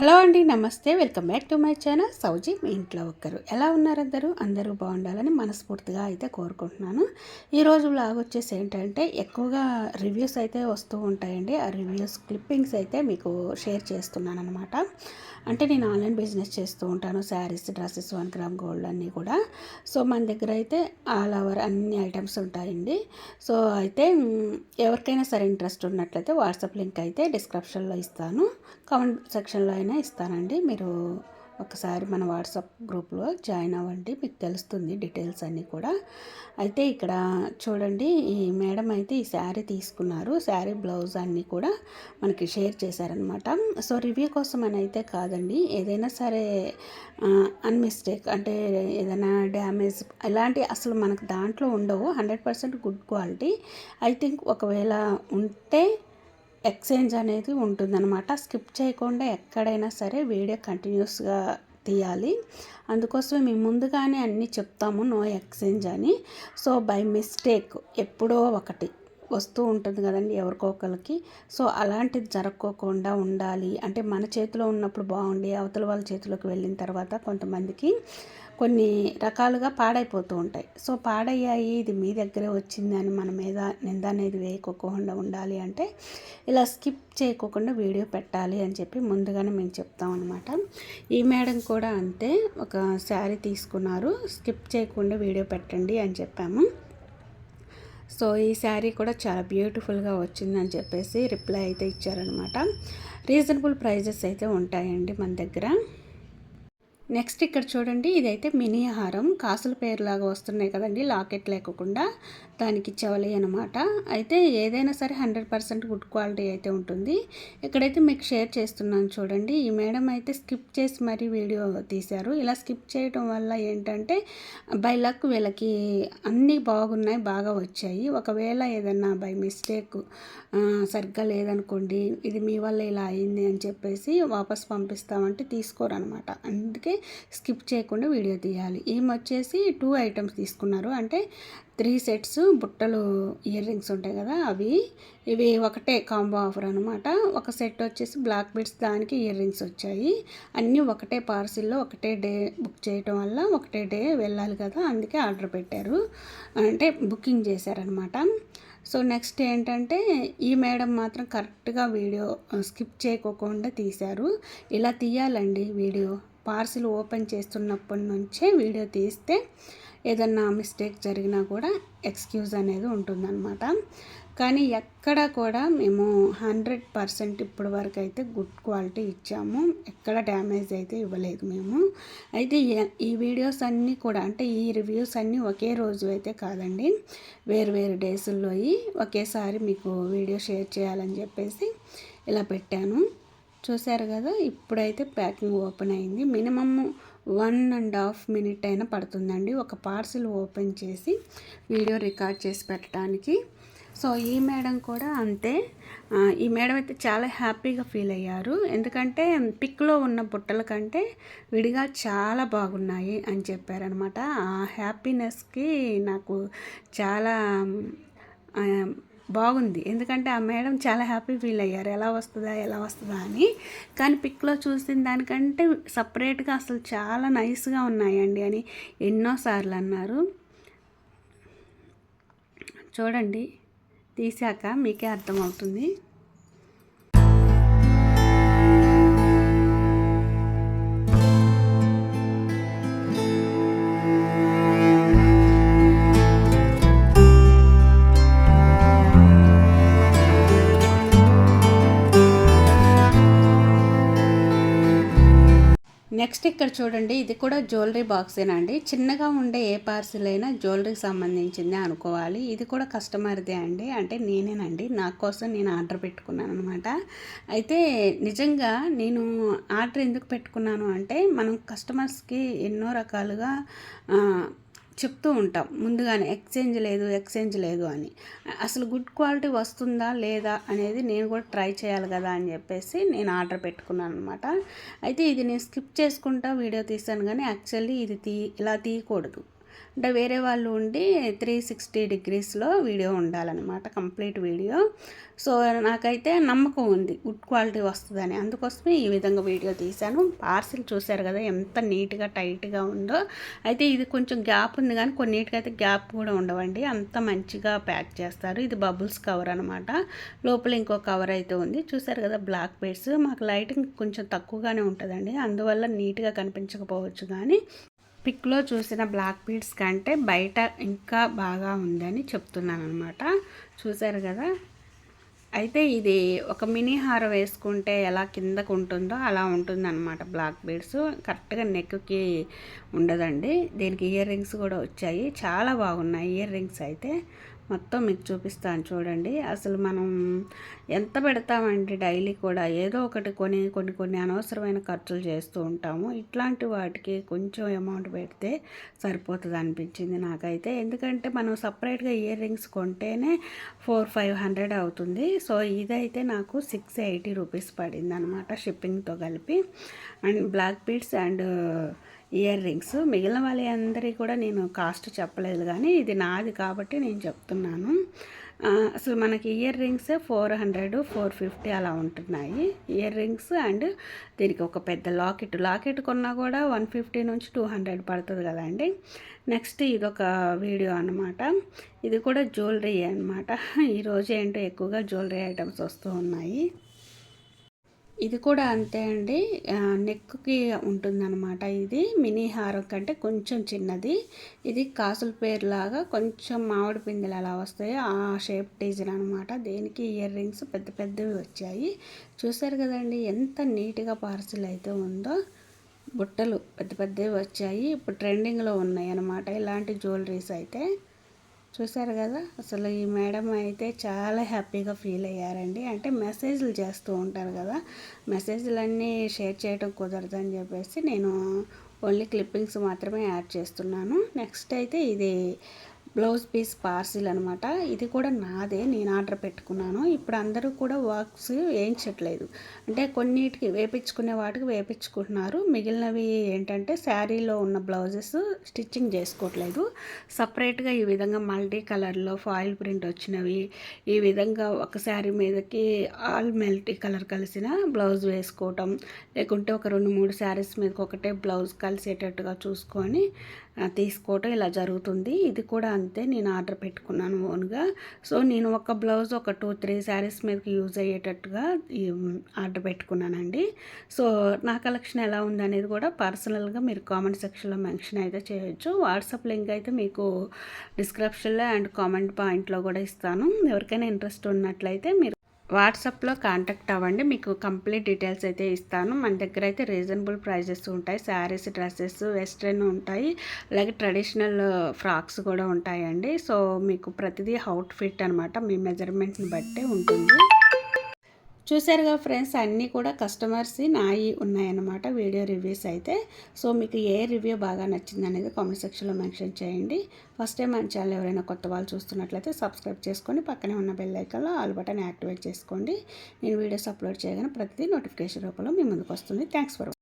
Hello అండి నమస్తే. Welcome back to my channel. సౌజీ మీ ఇంట్లో ఒక్కరు. ఎలా ఉన్నారు అందరూ? అందరూ బాగుండాలని మనస్ఫూర్తిగా అయితే కోరుకుంటున్నాను. ఈరోజు బ్లాగ్ వచ్చేసి ఏంటంటే ఎక్కువగా రివ్యూస్ అయితే వస్తూ ఉంటాయండి. ఆ రివ్యూస్ క్లిప్పింగ్స్ అయితే మీకు షేర్ చేస్తున్నాను అనమాట అంటే నేను ఆన్లైన్ బిజినెస్ చేస్తూ ఉంటాను. Saris dresses one gram gold అన్నీ కూడా. సో మన దగ్గర అయితే ఆల్ ఓవర్ అన్ని ఐటమ్స్ ఉంటాయండి. సో అయితే ఎవరికైనా సరే ఇంట్రెస్ట్ ఉన్నట్లయితే వాట్సాప్ లింక్ అయితే డిస్క్రిప్షన్లో ఇస్తాను. కామెంట్ సెక్షన్లో అయినా ఇస్తానండి. మీరు ఒకసారి మన వాట్సాప్ గ్రూప్లో జాయిన్ అవ్వండి మీకు తెలుస్తుంది డీటెయిల్స్ అన్నీ కూడా. అయితే ఇక్కడ చూడండి ఈ మేడం అయితే ఈ శారీ తీసుకున్నారు. శారీ బ్లౌజ్ అన్నీ కూడా మనకి షేర్ చేశారనమాట సో రివ్యూ కోసం అని అయితే కాదండి. ఏదైనా సరే అన్మిస్టేక్ అంటే ఏదైనా డ్యామేజ్ ఇలాంటి అసలు మనకు దాంట్లో ఉండవు. Hundred percent good quality. I think ఒకవేళ ఉంటే ఎక్స్చేంజ్ అనేది ఉంటుందన్నమాట. స్కిప్ చేయకుండా ఎక్కడైనా సరే వీడియో కంటిన్యూస్గా తీయాలి. అందుకోసమే మేము ముందుగానే అన్నీ చెప్తాము నో ఎక్స్చేంజ్ అని. సో బై మిస్టేక్ ఎప్పుడో ఒకటి వస్తూ ఉంటుంది కదండి ఎవరికో ఒకరికి సో అలాంటిది జరగకోకుండా ఉండాలి. అంటే మన చేతిలో ఉన్నప్పుడు బాగుండి అవతల వాళ్ళ చేతిలోకి వెళ్ళిన తర్వాత కొంతమందికి కొన్ని రకాలుగా పాడైపోతూ ఉంటాయి. సో పాడయ్యాయి ఇది మీ దగ్గరే వచ్చింది అని మన మీద నింద అనేది వేయకోకుండా ఉండాలి అంటే ఇలా స్కిప్ చేయకోకుండా వీడియో పెట్టాలి అని చెప్పి ముందుగానే మేము చెప్తాం అనమాట ఈ మేడం కూడా అంతే ఒక శారీ తీసుకున్నారు స్కిప్ చేయకుండా వీడియో పెట్టండి అని చెప్పాము. సో ఈ శారీ కూడా చాలా బ్యూటిఫుల్గా వచ్చిందని చెప్పేసి రిప్లై అయితే ఇచ్చారనమాట రీజనబుల్ ప్రైజెస్ అయితే ఉంటాయండి మన దగ్గర. నెక్స్ట్ ఇక్కడ చూడండి ఇదైతే మినీ హారం. కాసుల పేరులాగా వస్తున్నాయి కదండి లాకెట్ లేకుండా. దానికి చెవలి అనమాట అయితే ఏదైనా సరే హండ్రెడ్ పర్సెంట్ గుడ్ క్వాలిటీ అయితే ఉంటుంది. ఇక్కడైతే మీకు షేర్ చేస్తున్నాను చూడండి. ఈ మేడం అయితే స్కిప్ చేసి మరీ వీడియో తీశారు. ఇలా స్కిప్ చేయడం వల్ల ఏంటంటే బై లక్ వీళ్ళకి అన్నీ బాగున్నాయి బాగా వచ్చాయి. ఒకవేళ ఏదన్నా బై మిస్టేక్ సరిగ్గా లేదనుకోండి ఇది మీ వల్ల ఇలా అయింది అని చెప్పేసి వాపస్ పంపిస్తామంటే తీసుకోరు అనమాట అందుకే స్కిప్ చేయకుండా వీడియో తీయాలి. ఏమొచ్చేసి టూ ఐటమ్స్ తీసుకున్నారు. అంటే త్రీ సెట్స్ బుట్టలు ఇయర్ రింగ్స్ ఉంటాయి కదా అవి. ఇవి ఒకటే కాంబో ఆఫర్ అనమాట ఒక సెట్ వచ్చేసి బ్లాక్ బీడ్స్ దానికి ఇయర్ రింగ్స్ వచ్చాయి. అన్నీ ఒకటే పార్సిల్లో ఒకటే డే బుక్ చేయటం వల్ల ఒకటే డే వెళ్ళాలి కదా అందుకే ఆర్డర్ పెట్టారు. అంటే బుకింగ్ చేశారనమాట సో నెక్స్ట్ ఏంటంటే ఈ మేడం మాత్రం కరెక్ట్గా వీడియో స్కిప్ చేయకోకుండా తీశారు. ఇలా తీయాలండి వీడియో. పార్సిల్ ఓపెన్ చేస్తున్నప్పటి నుంచే వీడియో తీస్తే ఏదన్నా మిస్టేక్ జరిగినా కూడా ఎక్స్క్యూజ్ అనేది ఉంటుందన్నమాట. కానీ ఎక్కడ కూడా మేము హండ్రెడ్ పర్సెంట్ ఇప్పటి వరకు అయితే గుడ్ క్వాలిటీ ఇచ్చాము. ఎక్కడ డ్యామేజ్ అయితే ఇవ్వలేదు మేము. అయితే ఈ- వీడియోస్ అన్నీ కూడా అంటే ఈ రివ్యూస్ అన్నీ ఒకే రోజు అయితే కాదండి. వేరు వేరు డేస్లో ఒకేసారి మీకు వీడియో షేర్ చేయాలని చెప్పేసి ఇలా పెట్టాను. చూశారు కదా ఇప్పుడైతే ప్యాకింగ్ ఓపెన్ అయింది. Minimum one and half minute అయినా పడుతుందండి. ఒక పార్సిల్ ఓపెన్ చేసి వీడియో రికార్డ్ చేసి పెట్టడానికి. సో ఈ మేడం కూడా అంతే. ఈ మేడం అయితే చాలా హ్యాపీగా ఫీల్ అయ్యారు. ఎందుకంటే పిక్లో ఉన్న బుట్టల కంటే విడిగా చాలా బాగున్నాయి అని చెప్పారనమాట ఆ హ్యాపీనెస్కి నాకు చాలా బాగుంది. ఎందుకంటే ఆ మేడం చాలా హ్యాపీ ఫీల్ అయ్యారు. ఎలా వస్తుందా ఎలా వస్తుందా అని. కానీ పిక్లో చూసిన దానికంటే సపరేట్గా అసలు చాలా నైస్గా ఉన్నాయండి అని ఎన్నోసార్లు అన్నారు. చూడండి తీసాక మీకే అర్థమవుతుంది. నెక్స్ట్ ఇక్కడ చూడండి ఇది కూడా జ్యువెలరీ బాక్సేనండి చిన్నగా ఉండే ఏ పార్సిల్ అయినా జ్యువెలరీకి సంబంధించిందే అనుకోవాలి. ఇది కూడా కస్టమర్దే అండి. అంటే నేనేనండి. నా కోసం నేను ఆర్డర్ పెట్టుకున్నాను అనమాట అయితే నిజంగా నేను ఆర్డర్ ఎందుకు పెట్టుకున్నాను అంటే మనం కస్టమర్స్కి ఎన్నో రకాలుగా చెప్తూ ఉంటాం. ముందుగానే ఎక్స్చేంజ్ లేదు ఎక్స్చేంజ్ లేదు అని. అసలు గుడ్ క్వాలిటీ వస్తుందా లేదా అనేది నేను కూడా ట్రై చేయాలి కదా అని చెప్పేసి నేను ఆర్డర్ పెట్టుకున్నాను అనమాట అయితే ఇది నేను స్కిప్ చేసుకుంటా వీడియో తీసాను కానీ యాక్చువల్లీ ఇది తీ ఇలా తీయకూడదు. అంటే వేరే వాళ్ళు ఉండి త్రీ సిక్స్టీ డిగ్రీస్లో వీడియో ఉండాలన్నమాట కంప్లీట్ వీడియో. సో నాకైతే నమ్మకం ఉంది గుడ్ క్వాలిటీ వస్తుందని. అందుకోసమే ఈ విధంగా వీడియో తీశాను. పార్సిల్ చూశారు కదా ఎంత నీట్గా టైట్గా ఉందో. అయితే ఇది కొంచెం గ్యాప్ ఉంది కానీ కొన్నిటికి అయితే గ్యాప్ కూడా ఉండవండి. అంత మంచిగా ప్యాక్ చేస్తారు. ఇది బబుల్స్ కవర్ అనమాట లోపల ఇంకో కవర్ అయితే ఉంది. చూశారు కదా బ్లాక్ బెడ్స్. మాకు లైటింగ్ కొంచెం తక్కువగానే ఉంటుందండి. అందువల్ల నీట్గా కనిపించకపోవచ్చు కానీ పిక్లో చూసిన బ్లాక్ బీడ్స్ కంటే బయట ఇంకా బాగా ఉందని చెప్తున్నాను అనమాట చూసారు కదా? అయితే ఇది ఒక మినీ హార వేసుకుంటే ఎలా కిందకు ఉంటుందో అలా ఉంటుందన్నమాట బ్లాక్ బీడ్స్. కరెక్ట్గా నెక్కి ఉండదండి. దీనికి ఇయర్ రింగ్స్ కూడా వచ్చాయి. చాలా బాగున్నాయి ఇయర్ రింగ్స్ అయితే. మొత్తం మీకు చూపిస్తాను చూడండి. అసలు మనం ఎంత పెడతామండి డైలీ కూడా ఏదో ఒకటి కొని కొన్ని కొన్ని అనవసరమైన ఖర్చులు చేస్తూ ఉంటాము. ఇట్లాంటి వాటికి కొంచెం అమౌంట్ పెడితే సరిపోతుంది అనిపించింది నాకైతే. ఎందుకంటే మనం సపరేట్గా ఇయర్ రింగ్స్ కొంటేనే ఫోర్ ఫైవ్ హండ్రెడ్ అవుతుంది. సో ఇదైతే నాకు సిక్స్ ఎయిటీ రూపీస్ పడింది అనమాట షిప్పింగ్తో కలిపి. And black beads and earrings. మిగిలిన వాళ్ళ అందరికీ కూడా నేను కాస్ట్ చెప్పలేదు కానీ ఇది నాది కాబట్టి నేను చెప్తున్నాను. అసలు మనకి earrings four hundred four fifty అలా ఉంటున్నాయి. ఇయర్ రింగ్స్ అండ్ దీనికి ఒక పెద్ద లాకెట్. లాకెట్ కొన్నా కూడా వన్ ఫిఫ్టీ నుంచి టూ హండ్రెడ్ పడుతుంది కదండి. నెక్స్ట్ ఇది ఒక వీడియో అనమాట ఇది కూడా జ్యువెలరీ అనమాట ఈరోజు ఏంటో ఎక్కువగా జ్యువెలరీ ఐటమ్స్ వస్తూ ఉన్నాయి. ఇది కూడా అంతే అండి. నెక్కి ఉంటుందన్నమాట ఇది. మినీ హారం కంటే కొంచెం చిన్నది. ఇది కాసుల పేరు లాగా కొంచెం మామిడి పిందెలు ఎలా వస్తాయో. ఆ షేప్ డిజైన్ అనమాట దేనికి ఇయర్ రింగ్స్ పెద్ద పెద్దవి వచ్చాయి. చూసారు కదండి ఎంత నీట్గా పార్సిల్ అయితే ఉందో. బుట్టలు పెద్ద పెద్దవి వచ్చాయి. ఇప్పుడు ట్రెండింగ్లో ఉన్నాయి అన్నమాట. ఇలాంటి జ్యువెలరీస్ అయితే. చూసారు కదా? అసలు ఈ మేడం అయితే చాలా హ్యాపీగా ఫీల్ అయ్యారండి. అంటే మెసేజ్లు చేస్తూ ఉంటారు కదా? మెసేజ్లన్నీ షేర్ చేయడం కుదరదని చెప్పేసి నేను ఓన్లీ క్లిప్పింగ్స్ మాత్రమే యాడ్ చేస్తున్నాను. నెక్స్ట్ అయితే ఇది బ్లౌజ్ పీస్ పార్సిల్ అనమాట ఇది కూడా నాదే నేను ఆర్డర్ పెట్టుకున్నాను. ఇప్పుడు అందరూ కూడా వర్క్స్ వేయించట్లేదు. అంటే కొన్నిటికి వేపించుకునే వాటికి వేపించుకుంటున్నారు. మిగిలినవి ఏంటంటే శారీలో ఉన్న బ్లౌజెస్ స్టిచ్చింగ్ చేసుకోవట్లేదు. సపరేట్గా ఈ విధంగా మల్టీ కలర్లో ఫాయిల్ ప్రింట్ వచ్చినవి ఈ విధంగా ఒక శారీ మీదకి ఆల్ మల్టీ కలర్ కలిసిన బ్లౌజ్ వేసుకోవటం లేకుంటే ఒక రెండు మూడు శారీస్ మీదకి ఒకటే బ్లౌజ్ కలిసేటట్టుగా చూసుకొని తీసుకోవటం ఇలా జరుగుతుంది. ఇది కూడా అంతే నేను ఆర్డర్ పెట్టుకున్నాను ఓన్గా. సో నేను ఒక బ్లౌజ్ ఒక టూ త్రీ శారీస్ మీదకి యూజ్ అయ్యేటట్టుగా ఆర్డర్ పెట్టుకున్నానండి. సో నా కలెక్షన్ ఎలా ఉంది అనేది కూడా పర్సనల్గా మీరు కామెంట్ సెక్షన్లో మెన్షన్ అయితే చేయొచ్చు. వాట్సాప్ లింక్ అయితే మీకు డిస్క్రిప్షన్లో అండ్ కామెంట్ పాయింట్లో కూడా ఇస్తాను. ఎవరికైనా ఇంట్రెస్ట్ ఉన్నట్లయితే మీరు వాట్సాప్లో కాంటాక్ట్ అవ్వండి. మీకు కంప్లీట్ డీటెయిల్స్ అయితే ఇస్తాను. మన దగ్గర అయితే రీజనబుల్ ప్రైజెస్ ఉంటాయి. శారీస్ డ్రెస్సెస్ వెస్ట్రన్ ఉంటాయి. అలాగే ట్రెడిషనల్ ఫ్రాక్స్ కూడా ఉంటాయండి. సో మీకు ప్రతిదీ అవుట్ ఫిట్ అనమాట మీ మెజర్మెంట్ని బట్టే ఉంటుంది. చూసారుగా ఫ్రెండ్స్ అన్నీ కూడా కస్టమర్స్ నాయి ఉన్నాయన్నమాట వీడియో రివ్యూస్ అయితే. సో మీకు ఏ రివ్యూ బాగా నచ్చింది అనేది కామెంట్ సెక్షన్లో మెన్షన్ చేయండి. ఫస్ట్ టైం మన ఛానల్ ఎవరైనా కొత్త వాళ్ళు చూస్తున్నట్లయితే సబ్స్క్రైబ్ చేసుకొని పక్కనే ఉన్న బెల్ ఐకాన్లో ఆల్ బటన్ యాక్టివేట్ చేసుకోండి. నేను వీడియోస్ అప్లోడ్ చేయగానే ప్రతిదీ నోటిఫికేషన్ రూపంలో మీ ముందుకు వస్తుంది. Thanks for